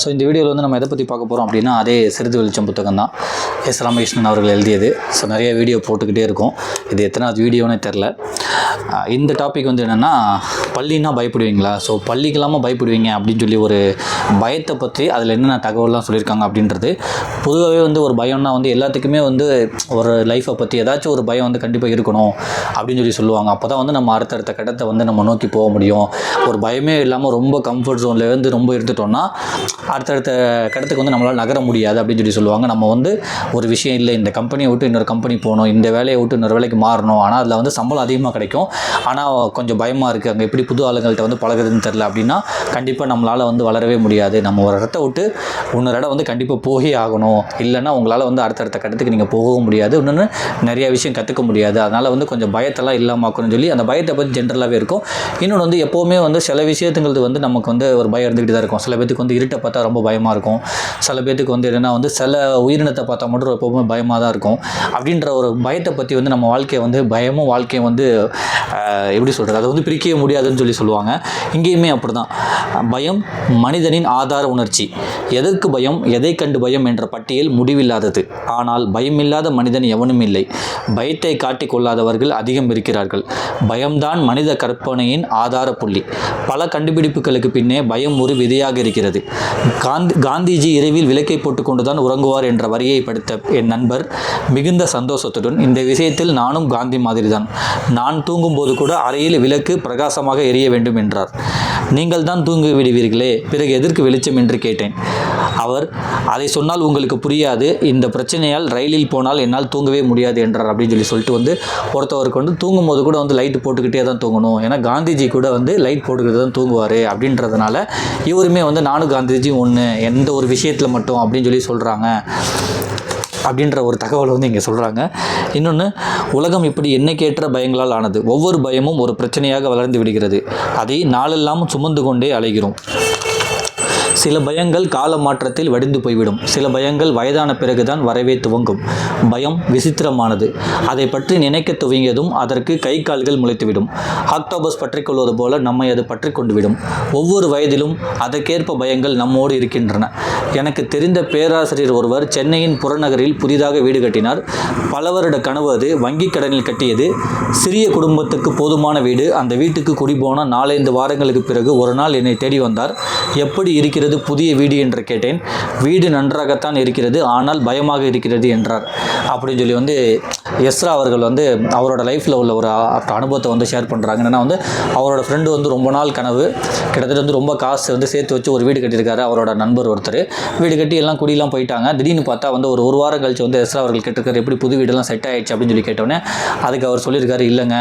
So இந்த வீடியோவில் வந்து நம்ம எதை பற்றி பார்க்க போகிறோம் அப்படின்னா அதே சிறிது வெளிச்சம் புத்தகம் தான். எஸ். ராமகிருஷ்ணன் அவர்கள் எழுதியது. ஸோ நிறைய வீடியோ போட்டுக்கிட்டே இருக்கும். இது எத்தனாவது வீடியோனே தெரில இந்த டாபிக் வந்து என்னென்னா பள்ளின்னா பயப்படுவீங்களா? ஸோ பள்ளிக்கெல்லாமல் பயப்படுவீங்க அப்படின்னு சொல்லி ஒரு பயத்தை பற்றி அதில் என்னென்ன தகவல்லாம் சொல்லியிருக்காங்க அப்படின்றது பொதுவாகவே வந்து ஒரு பயம்னா வந்து எல்லாத்துக்குமே வந்து ஒரு லைஃப்பை பற்றி ஏதாச்சும் ஒரு பயம் வந்து கண்டிப்பாக இருக்கணும் அப்படின்னு சொல்லி சொல்லுவாங்க. அப்போ தான் வந்து நம்ம அடுத்தடுத்த கட்டத்தை வந்து நம்ம நோக்கி போக முடியும். ஒரு பயமே இல்லாமல் ரொம்ப கம்ஃபர்ட் ஜோன்லேருந்து வந்து ரொம்ப இருந்துட்டோம்னா அடுத்தடுத்த கட்டத்துக்கு வந்து நம்மளால் நகர முடியாது அப்படின்னு சொல்லி சொல்லுவாங்க. நம்ம வந்து ஒரு விஷயம் இல்லை இந்த கம்பெனியை விட்டு இன்னொரு கம்பெனி போகணும் இந்த வேலையை விட்டு இன்னொரு வேலைக்கு மாறணும். ஆனால் அதில் வந்து சம்பளம் அதிகமாக கிடைக்கும். ஆனால் கொஞ்சம் பயமாக இருக்குது அங்கே எப்படி புது ஆளுங்கள்கிட்ட வந்து பழகுறதுன்னு தெரில அப்படின்னா கண்டிப்பாக நம்மளால் வந்து வளரவே முடியாது. நம்ம ஒரு இடத்த விட்டு இன்னொரு இடம் வந்து கண்டிப்பாக போகே ஆகணும். இல்லைன்னா உங்களால் வந்து அடுத்தடுத்த கட்டத்துக்கு நீங்கள் போகவும் முடியாது. இன்னொன்று நிறைய விஷயம் கற்றுக்க முடியாது. அதனால் வந்து கொஞ்சம் பயத்தெல்லாம் இல்லாமக்கணும்னு சொல்லி அந்த பயத்தை பற்றி ஜென்ரலாகவே இருக்கும். இன்னொன்று வந்து எப்போவுமே வந்து சில விஷயத்துங்கிறது வந்து நமக்கு வந்து ஒரு பயம் இருந்துக்கிட்டு தான் இருக்கும். சில பேத்துக்கு வந்து இருட்டை பார்த்தா ரொம்ப பயமாக இருக்கும். சில பேத்துக்கு வந்து என்னென்னா வந்து சில உயிரினத்தை பார்த்தா மட்டும் எப்போவுமே பயமாக தான் இருக்கும். அப்படின்ற ஒரு பயத்தை பற்றி வந்து நம்ம வாழ்க்கையை வந்து பயமும் வாழ்க்கையும் வந்து எப்படி சொல்கிறது அதை வந்து பிரிக்கவே முடியாதுன்னு சொல்லி சொல்லுவாங்க. இங்கேயுமே அப்படி தான் பயம் மனிதனின் ஆதார உணர்ச்சி. எதற்கு பயம்? எதை கண்டு பயம்? என்ற பட்டியல் முடிவில்லாதது. ஆனால் பயமில்லாத மனிதன் எவனும் இல்லை. பயத்தை காட்டிக் கொள்ளாதவர்கள் அதிகம் இருக்கிறார்கள். பயம்தான் மனித கற்பனையின் ஆதார புள்ளி பல கண்டுபிடிப்புகளுக்கு பின்னே பயம் ஒரு விதையாக இருக்கிறது. காந்தி காந்திஜி இரவில் விளக்கை போட்டுக்கொண்டுதான் உறங்குவார் என்ற வரியை படித்த என் நண்பர் மிகுந்த சந்தோஷத்துடன் இந்த விஷயத்தில் நானும் காந்தி மாதிரி தான் நான் தூங்கும்போது கூட அறையில் விளக்கு பிரகாசமாக எரிய வேண்டும் என்றார். நீங்கள் தான் தூங்கி விடுவீர்களே. பிறகு எதற்கு வெளிச்சம் என்று கேட்டேன். அவர் அதை சொன்னால் உங்களுக்கு புரியாது. இந்த பிரச்சனையால் ரயிலில் போனால் என்னால் தூங்கவே முடியாது என்றார் அப்படின்னு சொல்லி சொல்லிட்டு வந்து ஒருத்தவருக்கு வந்து தூங்கும்போது கூட வந்து லைட் போட்டுக்கிட்டே தான் தூங்கணும். ஏன்னா காந்திஜி கூட வந்து லைட் போட்டுக்கிட்டு தான் தூங்குவார் அப்படின்றதுனால இவருமே வந்து நானும் காந்திஜி ஒன்று எந்த ஒரு விஷயத்தில் மட்டும் அப்படின்னு சொல்லி சொல்கிறாங்க அப்படின்ற ஒரு தகவல் வந்து இங்கே சொல்கிறாங்க இன்னொன்று உலகம் இப்படி எண்ணிக்கையற்ற பயங்களால் ஆனது. ஒவ்வொரு பயமும் ஒரு பிரச்சனையாக வளர்ந்து விடுகிறது. அதை நாளெல்லாம் சுமந்து கொண்டே அலைகிறோம். சில பயங்கள் கால மாற்றத்தில் வடிந்து போய்விடும். சில பயங்கள் வயதான பிறகுதான் வரவே துவங்கும். பயம் விசித்திரமானது. அதை பற்றி நினைக்க துவங்கியதும் அதற்கு கை கால்கள் முளைத்துவிடும். ஆக்டோபஸ் பற்றி கொள்வது போல நம்மை அது பற்றி கொண்டுவிடும். ஒவ்வொரு வயதிலும் அதற்கேற்ப பயங்கள் நம்மோடு இருக்கின்றன. எனக்கு தெரிந்த பேராசிரியர் ஒருவர் சென்னையின் புறநகரில் புதிதாக வீடு கட்டினார். பல வருட கனவு அது. வங்கிக் கடனில் கட்டியது. சிறிய குடும்பத்துக்கு போதுமான வீடு. அந்த வீட்டுக்கு குடிபோன நாலைந்து வாரங்களுக்கு பிறகு ஒரு நாள் என்னை தேடி வந்தார். எப்படி இருக்கிறது புதிய வீடு என்று கேட்டேன். வீடு நன்றாகத்தான் இருக்கிறது ஆனால் பயமாக இருக்கிறது என்றார். அப்படின்னு சொல்லி வந்து எஸ்ரா அவர்கள் வந்து அவரோட லைஃப்பில் உள்ள ஒரு அனுபவத்தை வந்து ஷேர் பண்ணுறாங்க என்னென்னா வந்து அவரோட ஃப்ரெண்டு வந்து ரொம்ப நாள் கனவு கிட்டத்தட்ட வந்து ரொம்ப காசு வந்து சேர்த்து வச்சு ஒரு வீடு கட்டியிருக்காரு அவரோட நண்பர் ஒருத்தர். வீடு கட்டி எல்லாம் குடியெல்லாம் போயிட்டாங்க. திடீர்னு பார்த்தா வந்து ஒரு ஒரு வாரம் கழிச்சு வந்து எஸ்ரா அவர்கள் கேட்டிருக்காரு எப்படி புது வீடெல்லாம் செட் ஆயிடுச்சு? அப்படின்னு சொல்லி கேட்டோன்னே அதுக்கு அவர் சொல்லியிருக்காரு இல்லைங்க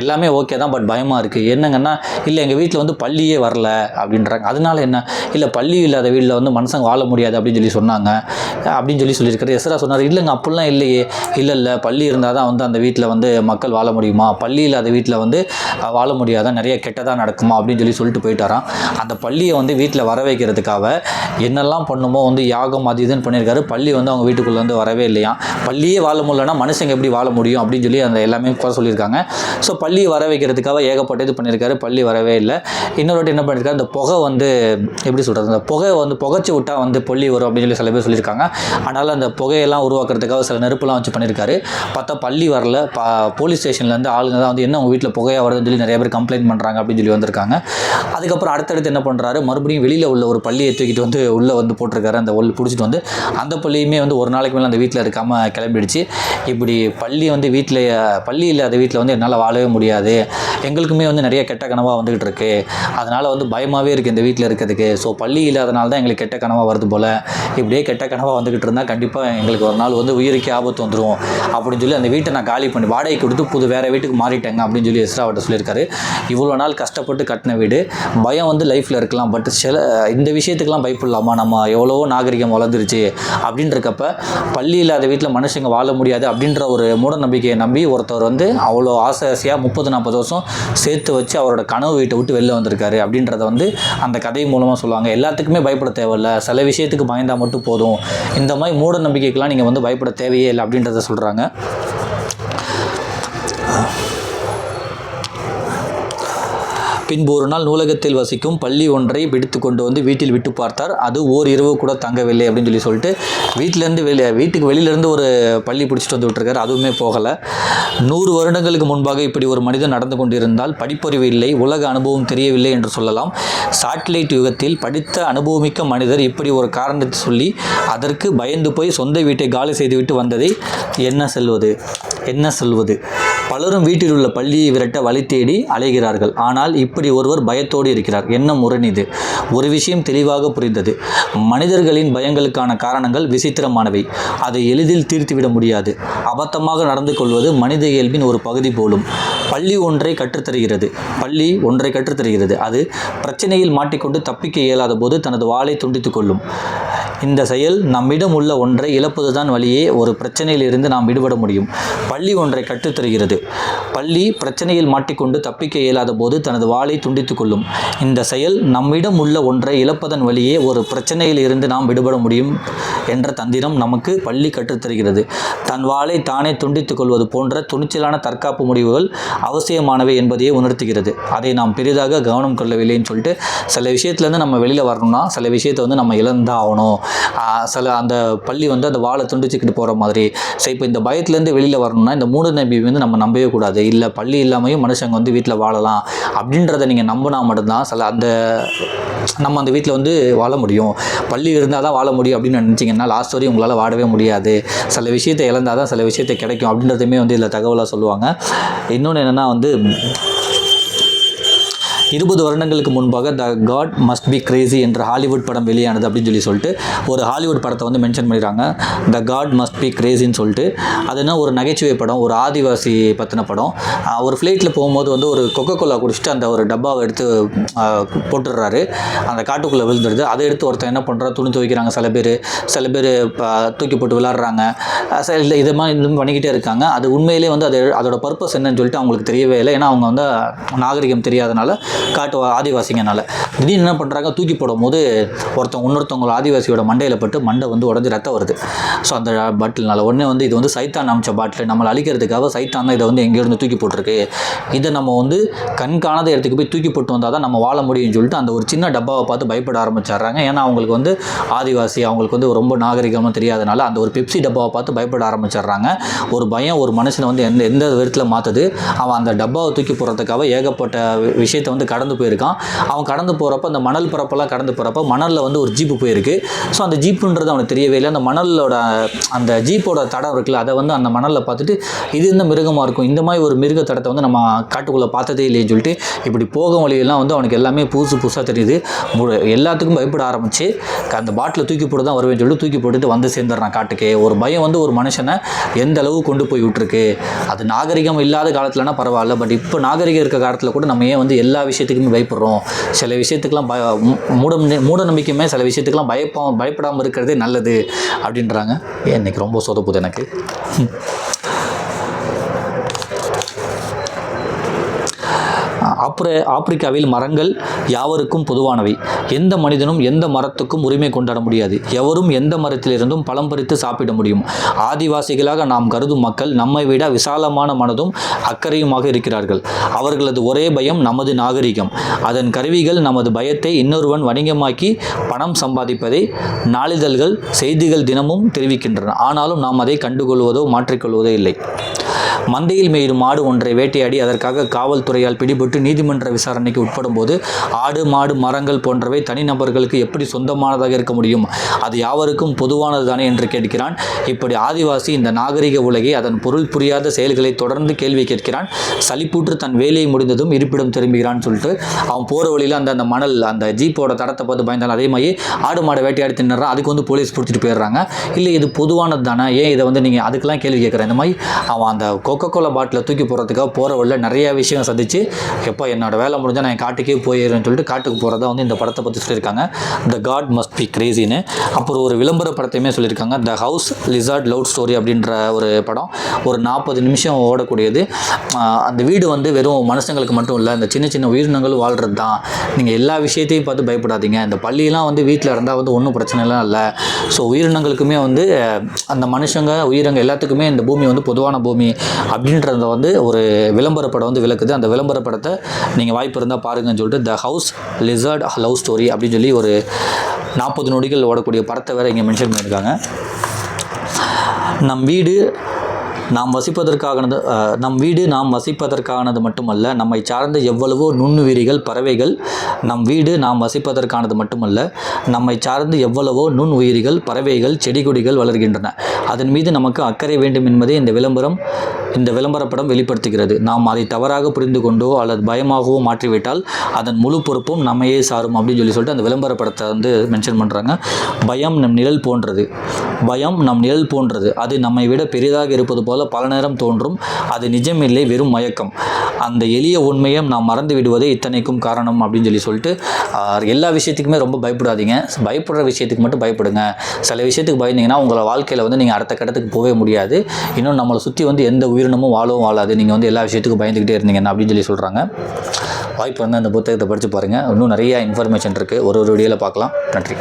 எல்லாமே ஓகே தான் பட் பயமாக இருக்குது என்னங்கன்னா இல்லை எங்கள் வீட்டில் வந்து பள்ளியே வரல. அப்படின்றாங்க. அதனால என்ன? இல்லை பள்ளி இல்லாத வீட்டில் வந்து மனுஷங்க வாழ முடியாது அப்படின்னு சொல்லி சொன்னாங்க. அப்படின்னு சொல்லி சொல்லியிருக்காரு. எஸ்ரா சொன்னார் இல்லைங்க அப்படிலாம் இல்லையே. இல்லை இல்லை. பள்ளி இருந்தால் தான் வந்து அந்த வீட்டில் வந்து மக்கள் வாழ முடியுமா? பள்ளி இல்லாத வீட்டில் வந்து வாழ முடியாதான் நிறைய கெட்டதாக நடக்குமா? அப்படின்னு சொல்லி சொல்லிட்டு போயிட்டாராம். அந்த பள்ளியை வந்து வீட்டில் வர வைக்கிறதுக்காக என்னெல்லாம் பண்ணுமோ வந்து யாகம் அது இதுன்னு பண்ணியிருக்காரு. பள்ளி வந்து அவங்க வீட்டுக்குள்ளே வந்து வரவே இல்லையா? பள்ளியே வாழ முடியலன்னா மனுஷங்க எப்படி வாழ முடியும்? அப்படின்னு சொல்லி அந்த எல்லாமே குறை சொல்லியிருக்காங்க. ஸோ பள்ளியை வர வைக்கிறதுக்காக ஏகப்பட்ட இது பண்ணியிருக்காரு. பள்ளி வரவே இல்லை. இன்னொரு வாட்டி என்ன பண்ணியிருக்காரு? அந்த புகை வந்து எப்படி சொல்கிறது அந்த புகை வந்து புகைச்சி விட்டால் வந்து பள்ளி வரும் அப்படின்னு சொல்லி சில பேர் சொல்லியிருக்காங்க. அதனால் அந்த புகையெல்லாம் உருவாக்குறதுக்காக சில நெருப்புலாம் வச்சு பண்ணியிருக்காரு. பார்த்தா பள்ளி வரல. பா போலீஸ் ஸ்டேஷன்லேருந்து ஆளுங்க தான் வந்து என்ன உங்கள் வீட்டில் புகையாக வருதுன்னு சொல்லி நிறைய பேர் கம்ப்ளைண்ட் பண்ணுறாங்க அப்படின்னு சொல்லி வந்திருக்காங்க. அதுக்கப்புறம் அடுத்தடுத்து என்ன பண்ணுறாரு மறுபடியும் வெளியில் உள்ள ஒரு பள்ளியை தூக்கிட்டு வந்து உள்ளே வந்து போட்டிருக்காரு. அந்த ஒல் பிடிச்சிட்டு வந்து அந்த பள்ளியுமே வந்து ஒரு நாளைக்கு மேலே அந்த வீட்டில் இருக்காமல் கிளம்பிடுச்சு. இப்படி பள்ளி வந்து வீட்டில் பள்ளி இல்லாத வீட்டில் வந்து என்னால் வாழவே முடியாது. எங்களுக்குமே வந்து நிறைய கெட்ட கனவாக வந்துக்கிட்டு இருக்கு. அதனால் வந்து பயமாகவே இருக்குது இந்த வீட்டில் இருக்கிறதுக்கு. ஸோ பள்ளி இல்லாதனால தான் எங்களுக்கு கெட்ட கனவாக வருது போல். இப்படியே கெட்ட கனவாக வந்துக்கிட்டு இருந்தால் கண்டிப்பாக எங்களுக்கு ஒரு நாள் வந்து உயிருக்கே ஆபத்து வந்துடும் அப்படின்னு சொல்லி அந்த வீட்டை நான் காலி பண்ணி வாடகை கொடுத்து புது வேறு வீட்டுக்கு மாறிட்டேங்க அப்படின்னு சொல்லி எஸ்ராவட்ட சொல்லியிருக்காரு. இவ்வளோ நாள் கஷ்டப்பட்டு கட்டின வீடு. பயம் வந்து லைஃப்பில் இருக்கலாம். பட் சில இந்த விஷயத்துக்கெல்லாம் பயப்படலாமா? நம்ம எவ்வளவோ நாகரிகம் வளர்ந்துருச்சு. அப்படின்றக்கப்ப பள்ளி இல்லாத வீட்டில் மனுஷங்க வாழ முடியாது அப்படின்ற ஒரு மூட நம்பிக்கையை நம்பி ஒருத்தர் வந்து அவ்வளோ ஆசை ஆசையாக முப்பது நாற்பது வருஷம் சேர்த்து வச்சு அவரோட கனவு வீட்டை விட்டு வெளில வந்திருக்காரு. அப்படின்றத வந்து அந்த கதை மூலமாக சொல்லுவாங்க. எல்லாத்துக்குமே பயப்பட தேவையில்ல. சில விஷயத்துக்கு பயந்தால் மட்டும் போதும். இந்த மாதிரி மூட நம்பிக்கைக்கெலாம் நீங்கள் வந்து பயப்பட தேவையே இல்லை அப்படின்றத சொல்கிறாங்க பின்பு ஒரு நாள் நூலகத்தில் வசிக்கும் பள்ளி ஒன்றை பிடித்து கொண்டு வந்து வீட்டில் விட்டு பார்த்தார். அது ஓர் இரவு கூட தங்கவில்லை அப்படின்னு சொல்லி சொல்லிட்டு வீட்டிலேருந்து வெளியே வீட்டுக்கு வெளியிலேருந்து ஒரு பள்ளி பிடிச்சிட்டு வந்து விட்டுருக்காரு. அதுவுமே போகலை. நூறு வருடங்களுக்கு முன்பாக இப்படி ஒரு மனிதன் நடந்து கொண்டிருந்தால் படிப்பறிவு இல்லை உலக அனுபவம் தெரியவில்லை என்று சொல்லலாம். சாட்டிலைட் யுகத்தில் படித்த அனுபவமிக்க மனிதர் இப்படி ஒரு காரணத்தை சொல்லி அதற்கு பயந்து போய் சொந்த வீட்டை காலி செய்துவிட்டு வந்ததை என்ன செல்வது? என்ன சொல்வது? பலரும் வீட்டில் உள்ள பள்ளியை விரட்ட வழி தேடி அலைகிறார்கள். ஆனால் இப் இப்படி ஒருவர் பயத்தோடு இருக்கிறார். என்ன முரண் இது? ஒரு விஷயம் தெளிவாக புரிந்தது. மனிதர்களின் பயங்களுக்கான காரணங்கள் விசித்திரமானவை. அதை எளிதில் தீர்த்துவிட முடியாது. அபத்தமாக நடந்து கொள்வது மனித இயல்பின் ஒரு பகுதி போலும். பள்ளி ஒன்றை கற்றுத்தருகிறது. பள்ளி ஒன்றை கற்றுத்தருகிறது. அது பிரச்சனையில் மாட்டிக்கொண்டு தப்பிக்க இயலாத போது தனது வாளை துண்டித்துக் கொள்ளும். இந்த செயல் நம்மிடம் உள்ள ஒன்றை இழப்பதுதான் வழியே ஒரு பிரச்சனையில் இருந்து நாம் விடுபட முடியும். பள்ளி ஒன்றை கற்றுத்தருகிறது. பள்ளி பிரச்சனையில் மாட்டிக்கொண்டு தப்பிக்க இயலாத போது தனது வாளை துண்டித்துக் கொள்ளும். இந்த செயல் நம்மிடம் உள்ள ஒன்றை இழப்பதன் வழியே ஒரு பிரச்சனையில் இருந்து நாம் விடுபட முடியும் என்ற தந்திரம் நமக்கு பள்ளி கற்றுத்தருகிறது. தன் வாளை தானே துண்டித்துக் கொள்வது போன்ற துணிச்சலான தற்காப்பு முடிவுகள் அவசியமானவை என்பதையே உணர்த்துகிறது. அதை நாம் பெரிதாக கவனம் கொள்ளவில்லைன்னு சொல்லிட்டு சில விஷயத்துலேருந்து நம்ம வெளியில் வரணும்னா சில விஷயத்தை வந்து நம்ம இழந்தாகணும். சில அந்த பள்ளி வந்து அந்த வாழை துண்டிச்சுக்கிட்டு போகிற மாதிரி. ஸோ இப்போ இந்த பயத்துலேருந்து வெளியில் வரணும்னா இந்த மூட நம்பி வந்து நம்ம நம்பவே கூடாது. இல்லை பள்ளி இல்லாமையும் மனுஷங்க வந்து வீட்டில் வாழலாம். அப்படின்றத நீங்கள் நம்பினா மட்டும்தான் சில அந்த நம்ம அந்த வீட்டில் வந்து வாழ முடியும். பள்ளி இருந்தால் தான் வாழ முடியும் அப்படின்னு நினச்சிங்கன்னா லாஸ்ட் வரையும் உங்களால் வாழவே முடியாது. சில விஷயத்தை இழந்தால் தான் சில விஷயத்தை கிடைக்கும் அப்படின்றதையுமே வந்து இதில் தகவலாக சொல்லுவாங்க. இன்னொன்று என்னென்னா வந்து இருபது வருடங்களுக்கு முன்பாக the god must be crazy என்ற ஹாலிவுட் படம் வெளியானது அப்படின்னு சொல்லி சொல்லிட்டு ஒரு ஹாலிவுட் படத்தை வந்து மென்ஷன் பண்ணிடுறாங்க. த காட் மஸ்ட் பி கிரேசின்னு சொல்லிட்டு. அது என்ன ஒரு நகைச்சுவை படம் ஒரு ஆதிவாசி பற்றின படம். ஒரு ஃப்ளைட்டில் போகும்போது வந்து ஒரு கொக்கோ கோலா குடிச்சிட்டு அந்த ஒரு டப்பாவை எடுத்து போட்டுடுறாரு. அந்த காட்டுக்குள்ளே விழுந்துடுது. அதை எடுத்து ஒருத்தன் என்ன பண்ணுறா துணி துவைக்கிறாங்க சில பேர். சில பேர் தூக்கி போட்டு விளாட்றாங்க. சில இல்லை இது மாதிரி இது பண்ணிக்கிட்டே இருக்காங்க. அது உண்மையிலே வந்து அது அதோட பர்பஸ் என்னன்னு சொல்லிட்டு அவங்களுக்கு தெரியவே இல்லை. ஏன்னா அவங்க வந்து நாகரிகம் தெரியாதனால காட்டு ஆதிவாசிங்கனால. திடீர்னு என்ன பண்ணுறாங்க தூக்கி போடும்போது ஒருத்தவங்க இன்னொருத்தவங்க ஆதிவாசியோட மண்டையில் பட்டு மண்டை வந்து உடஞ்சி ரத்தம் வருது. ஸோ அந்த பாட்டில்னால உடனே வந்து இது வந்து சைத்தான் அமைச்ச பாட்டில். நம்மளை அழிக்கிறதுக்காக சைத்தான் தான் இதை வந்து எங்கேருந்து தூக்கி போட்டிருக்கு. இதை நம்ம வந்து கண்காணாத இடத்துக்கு போய் தூக்கி போட்டு வந்தால் தான் நம்ம வாழ முடியும்னு சொல்லிட்டு அந்த ஒரு சின்ன டப்பாவை பார்த்து பயப்பட ஆரம்பிச்சிடுறாங்க. ஏன்னா அவங்களுக்கு வந்து ஆதிவாசி அவங்களுக்கு வந்து ரொம்ப நாகரிகமாக தெரியாதனால அந்த ஒரு பெப்சி டப்பாவை பார்த்து பயப்பட ஆரம்பிச்சிடுறாங்க. ஒரு பயம் ஒரு மனுஷனை வந்து எந்த எந்த விதத்தில் மாற்றுது அவன் அந்த டப்பாவை தூக்கி போடுறதுக்காக ஏகப்பட்ட வி- விஷயத்தை வந்து கடந்து போயிருக்கான். அவன் கடந்து போகிறப்ப அந்த மணல் பரப்பெல்லாம் கடந்து போகிறப்ப மணலில் வந்து ஒரு ஜீப்பு போயிருக்கு. ஸோ அந்த ஜீப்புன்றது அவனுக்கு தெரியவே இல்லை. அந்த மணலோட அந்த ஜீப்போட தடம் இருக்குல்ல அதை வந்து அந்த மணலில் பார்த்துட்டு இது இந்த மிருகமாக இருக்கும்? இந்த மாதிரி ஒரு மிருக தடத்தை வந்து நம்ம காட்டுக்குள்ளே பார்த்ததே இல்லைன்னு சொல்லிட்டு இப்படி போகும் வழியெல்லாம் வந்து அவனுக்கு எல்லாமே புதுசு புதுசாக தெரியுது. எல்லாத்துக்கும் பயப்பட ஆரம்பிச்சு அந்த பாட்டில் தூக்கி போட்டு தான் வருவேன்னு சொல்லிட்டு தூக்கி போட்டுட்டு வந்து சேர்ந்துடுறான் காட்டுக்கு. ஒரு பயம் வந்து ஒரு மனுஷனை எந்த அளவு கொண்டு போய் விட்டுருக்கு? அது நாகரிகம் இல்லாத காலத்துலனா பரவாயில்ல. பட் இப்போ நாகரிகம் இருக்க காலத்தில் கூட நம்ம ஏன் வந்து எல்லா விஷயம் விஷயத்துக்குமே பயப்படுறோம். சில விஷயத்துக்கெல்லாம் பய மூட மூட நம்பிக்கையுமே சில விஷயத்துக்கெல்லாம் பயப்போம் பயப்படாமல் இருக்கிறதே நல்லது அப்படின்றாங்க. ஏன் இன்றைக்கி ரொம்ப சொதப்புது எனக்கு? ஆப்ர ஆப்பிரிக்காவில் மரங்கள் யாவருக்கும் பொதுவானவை. எந்த மனிதனும் எந்த மரத்துக்கும் உரிமை கொண்டாட முடியாது. எவரும் எந்த மரத்திலிருந்தும் பழம் பறித்து சாப்பிட முடியும். ஆதிவாசிகளாக நாம் கருதும் மக்கள் நம்மை விட விசாலமான மனதும் அக்கறையுமாக இருக்கிறார்கள். அவர்களது ஒரே பயம் நமது நாகரிகம். அதன் கருவிகள் நமது பயத்தை இன்னொருவன் வணிகமாக்கி பணம் சம்பாதிப்பதை நாளிதழ்கள் செய்திகள் தினமும் தெரிவிக்கின்றன. ஆனாலும் நாம் அதை கண்டுகொள்வதோ மாற்றிக்கொள்வதோ இல்லை. மந்தையில் மேயும் மாடு ஒன்றை வேட்டையாடி அதற்காக காவல்துறையால் பிடிபட்டு நீதிமன்ற விசாரணைக்கு உட்படும் போது ஆடு மாடு மரங்கள் போன்றவை தனிநபர்களுக்கு எப்படி சொந்தமானதாக இருக்க முடியும்? அது யாவருக்கும் பொதுவானது தானே என்று கேட்கிறான். இப்படி ஆதிவாசி இந்த நாகரிக உலகை அதன் பொருள் புரியாத செயல்களை தொடர்ந்து கேள்வி கேட்கிறான். சளிப்பூற்று தன் வேலையை முடிந்ததும் இருப்பிடம் திரும்புகிறான்னு சொல்லிட்டு அவன் போகிற வழியில் அந்த அந்த மணல் அந்த ஜீப்போட தடத்தை பார்த்து பயந்தான் அதே மாதிரி ஆடு மாடை வேட்டையாடி தின்னுறான் அதுக்கு வந்து போலீஸ் பிடிச்சிட்டு போயிடுறாங்க. இல்லை இது பொதுவானது தானே ஏன் இதை வந்து நீங்கள் அதுக்கெல்லாம் கேள்வி கேட்குறேன் இந்த மாதிரி அவன் அந்த கோ கொக்கோ கோலா பாட்டில் தூக்கி போகிறதுக்காக போகிற வழியில் நிறைய விஷயம் சந்திச்சு எப்போ என்னோட வேலை முடிஞ்சால் நான் என் காட்டுக்கே போயிடுறேன்னு சொல்லிட்டு காட்டுக்கு போகிறதா வந்து இந்த படத்தை பற்றி சொல்லியிருக்காங்க. த காட் மஸ்ட் பி கிரேசின்னு அப்புறம் ஒரு விளம்பர படத்தையுமே சொல்லியிருக்காங்க. The house lizard love story அப்படின்ற ஒரு படம். ஒரு நாற்பது நிமிஷம் ஓடக்கூடியது. அந்த வீடு வந்து வெறும் மனுஷங்களுக்கு மட்டும் இல்லை இந்த சின்ன சின்ன உயிரினங்களும் வாழ்கிறது தான் நீங்கள் எல்லா விஷயத்தையும் பார்த்து பயப்படாதீங்க. இந்த பள்ளியெலாம் வந்து வீட்டில் இருந்தால் வந்து ஒன்றும் பிரச்சனைலாம் இல்லை. ஸோ உயிரினங்களுக்குமே வந்து அந்த மனுஷங்க உயிரங்க எல்லாத்துக்குமே இந்த பூமி வந்து பொதுவான பூமி. அப்படின்றத வந்து ஒரு விளம்பர படம் வந்து விளக்குது. அந்த விளம்பர படத்தை நீங்கள் வாய்ப்பு இருந்தால் பாருங்கன்னு சொல்லிட்டு the house lizard love story அப்படின்னு சொல்லி ஒரு நாற்பது நொடிகள் ஓடக்கூடிய படத்தை வேறு இங்கே மென்ஷன் பண்ணியிருக்காங்க. நம் வீடு நாம் வசிப்பதற்கானது நம் வீடு நாம் வசிப்பதற்கானது மட்டுமல்ல நம்மை சார்ந்த எவ்வளவோ நுண்ணுயிரிகள் பறவைகள் நம் வீடு நாம் வசிப்பதற்கானது மட்டுமல்ல நம்மை சார்ந்து எவ்வளவோ நுண் உயிரிகள் பறவைகள் செடி கொடிகள் வளர்கின்றன. அதன் மீது நமக்கு அக்கறை வேண்டும் என்பதை இந்த விளம்பரம் இந்த விளம்பரப்படம் வெளிப்படுத்துகிறது. நாம் அதை தவறாக புரிந்து கொண்டோ அல்லது பயமாகவோ மாற்றிவிட்டால் அதன் முழு பொறுப்பும் நம்மையே சாரும் அப்படின்னு சொல்லி சொல்லிட்டு அந்த விளம்பர படத்தை வந்து மென்ஷன் பண்ணுறாங்க பயம் நம் நிழல் போன்றது. பயம் நம் நிழல் போன்றது. அது நம்மை விட பெரிதாக இருப்பது போல பல நேரம் தோன்றும். அது நிஜமில்லை வெறும் மயக்கம். அந்த எளிய உண்மையை நாம் மறந்து விடுவதே இத்தனைக்கும் காரணம் அப்படின்னு சொல்லி சொல்லிட்டு எல்லா விஷயத்துக்குமே ரொம்ப பயப்படாதீங்க. பயப்படுற விஷயத்துக்கு மட்டும் பயப்படுங்க. சில விஷயத்துக்கு பயந்தீங்கன்னா உங்களை வாழ்க்கையில் வந்து நீங்கள் அடுத்த கட்டத்துக்கு போகவே முடியாது. இன்னும் நம்மளை சுற்றி வந்து எந்த உயிரினமும் வாழவும் வாழாது. நீங்கள் வந்து எல்லா விஷயத்துக்கும் பயந்துக்கிட்டே இருந்தீங்கன்னா அப்படின்னு சொல்லி சொல்கிறாங்க வாய்ப்பு வந்து அந்த புத்தகத்தை படித்து பாருங்கள் இன்னும் நிறையா இன்ஃபர்மேஷன் இருக்குது ஒரு ஒரு வீடியோவில் பார்க்கலாம். நன்றி.